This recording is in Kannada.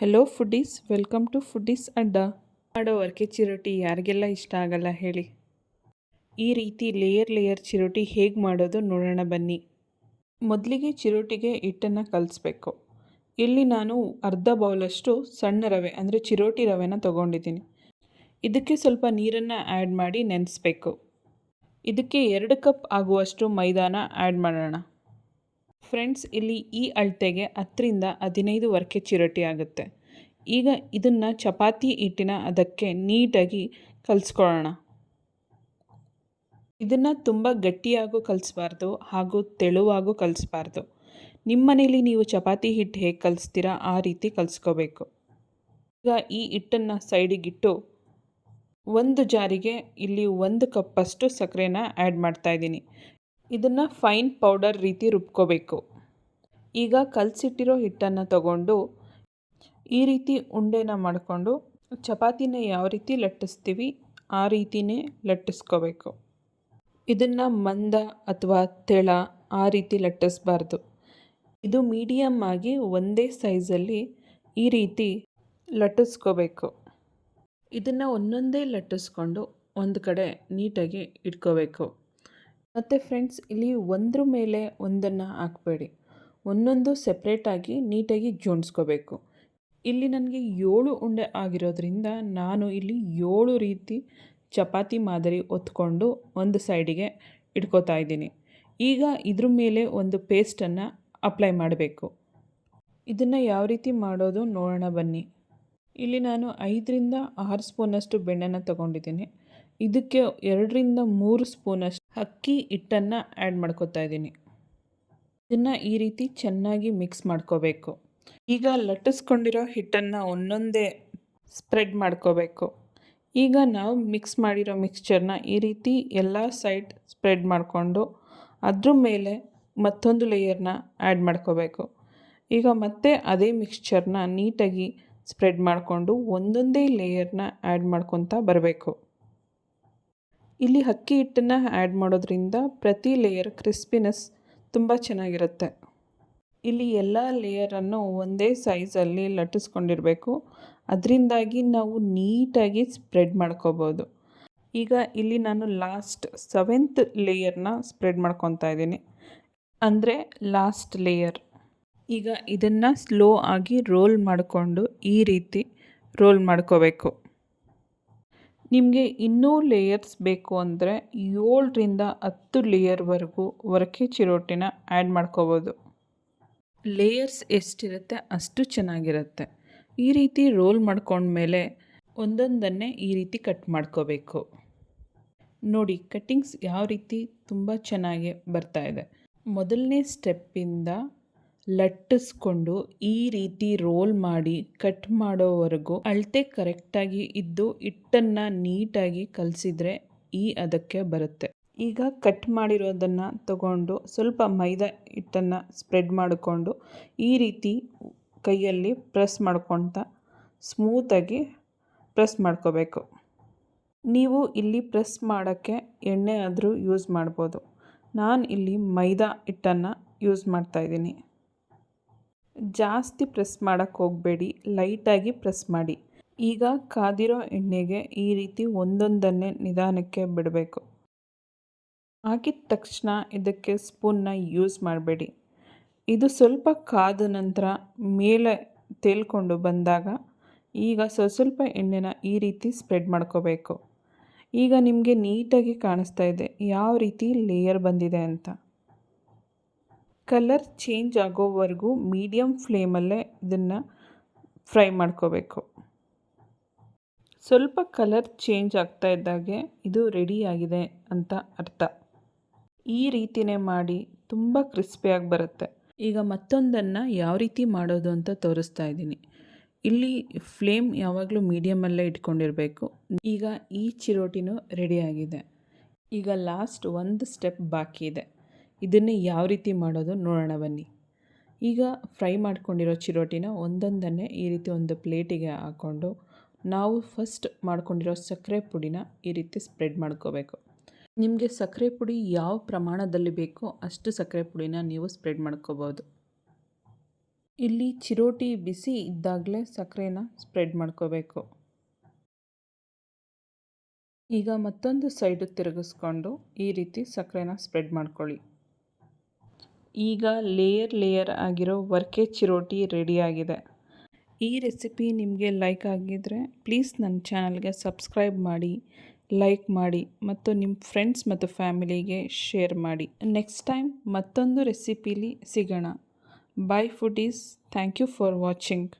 Hello foodies welcome to foodies ಅಡ್ಡ ಮಾಡೋ ವರ್ಕೆ ಚಿರೋಟಿ ಯಾರಿಗೆಲ್ಲ ಇಷ್ಟ ಆಗಲ್ಲ ಹೇಳಿ. ಈ ರೀತಿ ಲೇಯರ್ ಲೇಯರ್ ಚಿರೋಟಿ ಹೇಗೆ ಮಾಡೋದು ನೋಡೋಣ ಬನ್ನಿ. ಮೊದಲಿಗೆ ಚಿರೋಟಿಗೆ ಹಿಟ್ಟನ್ನು ಕಲಿಸ್ಬೇಕು. ಇಲ್ಲಿ ನಾನು ಅರ್ಧ ಬೌಲಷ್ಟು ಸಣ್ಣ ರವೆ, ಅಂದರೆ ಚಿರೋಟಿ ರವೆನ ತೊಗೊಂಡಿದ್ದೀನಿ. ಇದಕ್ಕೆ ಸ್ವಲ್ಪ ನೀರನ್ನು ಆ್ಯಡ್ ಮಾಡಿ ನೆನೆಸ್ಬೇಕು. ಇದಕ್ಕೆ ಎರಡು ಕಪ್ ಆಗುವಷ್ಟು ಮೈದಾನ ಆ್ಯಡ್ ಮಾಡೋಣ. ಫ್ರೆಂಡ್ಸ್, ಇಲ್ಲಿ ಈ ಅಳತೆಗೆ ಹತ್ತರಿಂದ ಹದಿನೈದು ವರ್ಕೆ ಚಿರಟಿ ಆಗುತ್ತೆ. ಈಗ ಇದನ್ನು ಚಪಾತಿ ಹಿಟ್ಟಿನ ಅದಕ್ಕೆ ನೀಟಾಗಿ ಕಲಿಸ್ಕೊಳ್ಳೋಣ. ಇದನ್ನು ತುಂಬ ಗಟ್ಟಿಯಾಗೂ ಕಲಿಸ್ಬಾರ್ದು ಹಾಗೂ ತೆಳುವಾಗೂ ಕಲಿಸ್ಬಾರ್ದು. ನಿಮ್ಮ ಮನೇಲಿ ನೀವು ಚಪಾತಿ ಹಿಟ್ಟು ಹೇಗೆ ಕಲಿಸ್ತೀರಾ ಆ ರೀತಿ ಕಲಿಸ್ಕೋಬೇಕು. ಈಗ ಈ ಹಿಟ್ಟನ್ನು ಸೈಡಿಗಿಟ್ಟು ಒಂದು ಜಾರಿಗೆ ಇಲ್ಲಿ ಒಂದು ಕಪ್ಪಷ್ಟು ಸಕ್ಕರೆನ ಆ್ಯಡ್ ಮಾಡ್ತಾಯಿದ್ದೀನಿ ಇದನ್ನು ಫೈನ್ ಪೌಡರ್ ರೀತಿ ರುಬ್ಕೋಬೇಕು. ಈಗ ಕಲಸಿಟ್ಟಿರೋ ಹಿಟ್ಟನ್ನು ತಗೊಂಡು ಈ ರೀತಿ ಉಂಡೆನ ಮಾಡಿಕೊಂಡು ಚಪಾತಿನ ಯಾವ ರೀತಿ ಲಟ್ಟಿಸ್ತೀವಿ ಆ ರೀತಿನೇ ಲಟ್ಟಿಸ್ಕೋಬೇಕು. ಇದನ್ನು ಮಂದ ಅಥವಾ ತೆಳ ಆ ರೀತಿ ಲಟ್ಟಿಸ್ಬಾರ್ದು. ಇದು ಮೀಡಿಯಮ್ ಆಗಿ ಒಂದೇ ಸೈಜಲ್ಲಿ ಈ ರೀತಿ ಲಟ್ಟಿಸ್ಕೋಬೇಕು. ಇದನ್ನು ಒಂದೊಂದೇ ಲಟ್ಟಿಸ್ಕೊಂಡು ಒಂದು ಕಡೆ ನೀಟಾಗಿ ಇಟ್ಕೋಬೇಕು. ಮತ್ತು ಫ್ರೆಂಡ್ಸ್ ಇಲ್ಲಿ ಒಂದ್ರ ಮೇಲೆ ಒಂದನ್ನು ಹಾಕಬೇಡಿ. ಒಂದೊಂದು ಸೆಪ್ರೇಟಾಗಿ ನೀಟಾಗಿ ಜೋಡಿಸ್ಕೋಬೇಕು. ಇಲ್ಲಿ ನನಗೆ ಏಳು ಉಂಡೆ ಆಗಿರೋದ್ರಿಂದ ನಾನು ಇಲ್ಲಿ ಏಳು ರೀತಿ ಚಪಾತಿ ಮಾದರಿ ಒತ್ಕೊಂಡು ಒಂದು ಸೈಡಿಗೆ ಇಟ್ಕೋತಾ ಇದ್ದೀನಿ. ಈಗ ಇದ್ರ ಮೇಲೆ ಒಂದು ಪೇಸ್ಟನ್ನು ಅಪ್ಲೈ ಮಾಡಬೇಕು. ಇದನ್ನು ಯಾವ ರೀತಿ ಮಾಡೋದು ನೋಡೋಣ ಬನ್ನಿ. ಇಲ್ಲಿ ನಾನು ಐದರಿಂದ ಆರು ಸ್ಪೂನಷ್ಟು ಬೆಣ್ಣೆನ ತಗೊಂಡಿದ್ದೀನಿ. ಇದಕ್ಕೆ ಎರಡರಿಂದ ಮೂರು ಸ್ಪೂನಷ್ಟು ಅಕ್ಕಿ ಹಿಟ್ಟನ್ನು ಆ್ಯಡ್ ಮಾಡ್ಕೊತಾ ಇದ್ದೀನಿ. ಇದನ್ನು ಈ ರೀತಿ ಚೆನ್ನಾಗಿ ಮಿಕ್ಸ್ ಮಾಡ್ಕೋಬೇಕು. ಈಗ ಲಟ್ಟಿಸ್ಕೊಂಡಿರೋ ಹಿಟ್ಟನ್ನು ಒಂದೊಂದೇ ಸ್ಪ್ರೆಡ್ ಮಾಡ್ಕೋಬೇಕು. ಈಗ ನಾವು ಮಿಕ್ಸ್ ಮಾಡಿರೋ ಮಿಕ್ಸ್ಚರ್ನ ಈ ರೀತಿ ಎಲ್ಲ ಸೈಡ್ ಸ್ಪ್ರೆಡ್ ಮಾಡಿಕೊಂಡು ಅದ್ರ ಮೇಲೆ ಮತ್ತೊಂದು ಲೇಯರ್ನ ಆ್ಯಡ್ ಮಾಡ್ಕೋಬೇಕು. ಈಗ ಮತ್ತೆ ಅದೇ ಮಿಕ್ಸ್ಚರ್ನ ನೀಟಾಗಿ ಸ್ಪ್ರೆಡ್ ಮಾಡಿಕೊಂಡು ಒಂದೊಂದೇ ಲೇಯರ್ನ ಆ್ಯಡ್ ಮಾಡ್ಕೊತಾ ಬರಬೇಕು. ಇಲ್ಲಿ ಅಕ್ಕಿ ಹಿಟ್ಟನ್ನು ಆ್ಯಡ್ ಮಾಡೋದ್ರಿಂದ ಪ್ರತಿ ಲೇಯರ್ ಕ್ರಿಸ್ಪಿನೆಸ್ ತುಂಬ ಚೆನ್ನಾಗಿರುತ್ತೆ. ಇಲ್ಲಿ ಎಲ್ಲ ಲೇಯರನ್ನು ಒಂದೇ ಸೈಜಲ್ಲಿ ಲಟ್ಟಿಸ್ಕೊಂಡಿರಬೇಕು. ಅದರಿಂದಾಗಿ ನಾವು ನೀಟಾಗಿ ಸ್ಪ್ರೆಡ್ ಮಾಡ್ಕೋಬೋದು. ಈಗ ಇಲ್ಲಿ ನಾನು ಲಾಸ್ಟ್ ಸೆವೆಂತ್ ಲೇಯರ್ನ ಸ್ಪ್ರೆಡ್ ಮಾಡ್ಕೊತಾ ಇದ್ದೀನಿ. ಅಂದರೆ ಲಾಸ್ಟ್ ಲೇಯರ್ ಈಗ ಇದನ್ನು ಸ್ಲೋ ಆಗಿ ರೋಲ್ ಮಾಡಿಕೊಂಡು ಈ ರೀತಿ ರೋಲ್ ಮಾಡ್ಕೋಬೇಕು. ನಿಮಗೆ ಇನ್ನೂ ಲೇಯರ್ಸ್ ಬೇಕು ಅಂದರೆ ಏಳರಿಂದ ಹತ್ತು ಲೇಯರ್ವರೆಗೂ ವರ್ಕೆ ಚಿರೋಟಿನ ಆ್ಯಡ್ ಮಾಡ್ಕೋಬೋದು. ಲೇಯರ್ಸ್ ಎಷ್ಟಿರುತ್ತೆ ಅಷ್ಟು ಚೆನ್ನಾಗಿರುತ್ತೆ. ಈ ರೀತಿ ರೋಲ್ ಮಾಡ್ಕೊಂಡ್ಮೇಲೆ ಒಂದೊಂದನ್ನೇ ಈ ರೀತಿ ಕಟ್ ಮಾಡ್ಕೋಬೇಕು. ನೋಡಿ ಕಟ್ಟಿಂಗ್ಸ್ ಯಾವ ರೀತಿ ತುಂಬ ಚೆನ್ನಾಗಿ ಬರ್ತಾ ಇದೆ. ಮೊದಲನೇ ಸ್ಟೆಪ್ಪಿಂದ ಲಟ್ಟಿಸ್ಕೊಂಡು ಈ ರೀತಿ ರೋಲ್ ಮಾಡಿ ಕಟ್ ಮಾಡೋವರೆಗೂ ಅಳತೆ ಕರೆಕ್ಟಾಗಿ ಇದ್ದು ಹಿಟ್ಟನ್ನು ನೀಟಾಗಿ ಕಲಸಿದ್ರೆ ಈ ಅದಕ್ಕೆ ಬರುತ್ತೆ. ಈಗ ಕಟ್ ಮಾಡಿರೋದನ್ನು ತಗೊಂಡು ಸ್ವಲ್ಪ ಮೈದಾ ಹಿಟ್ಟನ್ನು ಸ್ಪ್ರೆಡ್ ಮಾಡಿಕೊಂಡು ಈ ರೀತಿ ಕೈಯಲ್ಲಿ ಪ್ರೆಸ್ ಮಾಡ್ಕೊತ ಸ್ಮೂತಾಗಿ ಪ್ರೆಸ್ ಮಾಡ್ಕೋಬೇಕು. ನೀವು ಇಲ್ಲಿ ಪ್ರೆಸ್ ಮಾಡೋಕ್ಕೆ ಎಣ್ಣೆ ಆದರೂ ಯೂಸ್ ಮಾಡ್ಬೋದು. ನಾನು ಇಲ್ಲಿ ಮೈದಾ ಹಿಟ್ಟನ್ನು ಯೂಸ್ ಮಾಡ್ತಾಯಿದ್ದೀನಿ ಜಾಸ್ತಿ ಪ್ರೆಸ್ ಮಾಡೋಕ್ಕೆ ಹೋಗಬೇಡಿ, ಲೈಟಾಗಿ ಪ್ರೆಸ್ ಮಾಡಿ. ಈಗ ಕಾದಿರೋ ಎಣ್ಣೆಗೆ ಈ ರೀತಿ ಒಂದೊಂದನ್ನೇ ನಿಧಾನಕ್ಕೆ ಬಿಡಬೇಕು. ಹಾಕಿದ ತಕ್ಷಣ ಇದಕ್ಕೆ ಸ್ಪೂನ್ನ ಯೂಸ್ ಮಾಡಬೇಡಿ. ಇದು ಸ್ವಲ್ಪ ಕಾದ ನಂತರ ಮೇಲೆ ತೇಲ್ಕೊಂಡು ಬಂದಾಗ ಈಗ ಸ್ವಲ್ಪ ಸ್ವಲ್ಪ ಎಣ್ಣೆನ ಈ ರೀತಿ ಸ್ಪ್ರೆಡ್ ಮಾಡ್ಕೋಬೇಕು. ಈಗ ನಿಮಗೆ ನೀಟಾಗಿ ಕಾಣಿಸ್ತಾ ಇದೆ, ಯಾವ ರೀತಿ ಲೇಯರ್ ಬಂದಿದೆ ಅಂತ. ಕಲರ್ ಚೇಂಜ್ ಆಗೋವರೆಗೂ ಮೀಡಿಯಮ್ ಫ್ಲೇಮಲ್ಲೇ ಇದನ್ನು ಫ್ರೈ ಮಾಡ್ಕೋಬೇಕು. ಸ್ವಲ್ಪ ಕಲರ್ ಚೇಂಜ್ ಆಗ್ತಾ ಇದ್ದಾಗೆ ಇದು ರೆಡಿಯಾಗಿದೆ ಅಂತ ಅರ್ಥ. ಈ ರೀತಿನೇ ಮಾಡಿ ತುಂಬ ಕ್ರಿಸ್ಪಿಯಾಗಿ ಬರುತ್ತೆ. ಈಗ ಮತ್ತೊಂದನ್ನು ಯಾವ ರೀತಿ ಮಾಡೋದು ಅಂತ ತೋರಿಸ್ತಾ ಇದ್ದೀನಿ. ಇಲ್ಲಿ ಫ್ಲೇಮ್ ಯಾವಾಗಲೂ ಮೀಡಿಯಮಲ್ಲೇ ಇಟ್ಕೊಂಡಿರಬೇಕು. ಈಗ ಈ ಚಿರೋಟಿನೂ ರೆಡಿಯಾಗಿದೆ ಈಗ ಲಾಸ್ಟ್ ಒಂದು ಸ್ಟೆಪ್ ಬಾಕಿ ಇದೆ. ಇದನ್ನು ಯಾವ ರೀತಿ ಮಾಡೋದು ನೋಡೋಣ ಬನ್ನಿ. ಈಗ ಫ್ರೈ ಮಾಡ್ಕೊಂಡಿರೋ ಚಿರೋಟಿನ ಒಂದೊಂದನ್ನೇ ಈ ರೀತಿ ಒಂದು ಪ್ಲೇಟಿಗೆ ಹಾಕ್ಕೊಂಡು ನಾವು ಫಸ್ಟ್ ಮಾಡ್ಕೊಂಡಿರೋ ಸಕ್ಕರೆ ಪುಡಿನ ಈ ರೀತಿ ಸ್ಪ್ರೆಡ್ ಮಾಡ್ಕೋಬೇಕು. ನಿಮಗೆ ಸಕ್ಕರೆ ಪುಡಿ ಯಾವ ಪ್ರಮಾಣದಲ್ಲಿ ಬೇಕೋ ಅಷ್ಟು ಸಕ್ಕರೆ ಪುಡಿನ ನೀವು ಸ್ಪ್ರೆಡ್ ಮಾಡ್ಕೋಬೋದು. ಇಲ್ಲಿ ಚಿರೋಟಿ ಬಿಸಿ ಇದ್ದಾಗಲೇ ಸಕ್ಕರೆನ ಸ್ಪ್ರೆಡ್ ಮಾಡ್ಕೋಬೇಕು. ಈಗ ಮತ್ತೊಂದು ಸೈಡು ತಿರುಗಿಸ್ಕೊಂಡು ಈ ರೀತಿ ಸಕ್ಕರೆನ ಸ್ಪ್ರೆಡ್ ಮಾಡ್ಕೊಳ್ಳಿ. ಈಗ ಲೇಯರ್ ಲೇಯರ್ ಆಗಿರೋ ವರ್ಕೆ ಚಿರೋಟಿ ರೆಡಿಯಾಗಿದೆ. ಈ ರೆಸಿಪಿ ನಿಮಗೆ ಲೈಕ್ ಆಗಿದ್ದರೆ ಪ್ಲೀಸ್ ನನ್ನ ಚಾನಲ್ಗೆ ಸಬ್ಸ್ಕ್ರೈಬ್ ಮಾಡಿ, ಲೈಕ್ ಮಾಡಿ ಮತ್ತು ನಿಮ್ಮ ಫ್ರೆಂಡ್ಸ್ ಮತ್ತು ಫ್ಯಾಮಿಲಿಗೆ ಶೇರ್ ಮಾಡಿ. ನೆಕ್ಸ್ಟ್ ಟೈಮ್ ಮತ್ತೊಂದು ರೆಸಿಪಿಲಿ ಸಿಗೋಣ. Bye foodies thank you for watching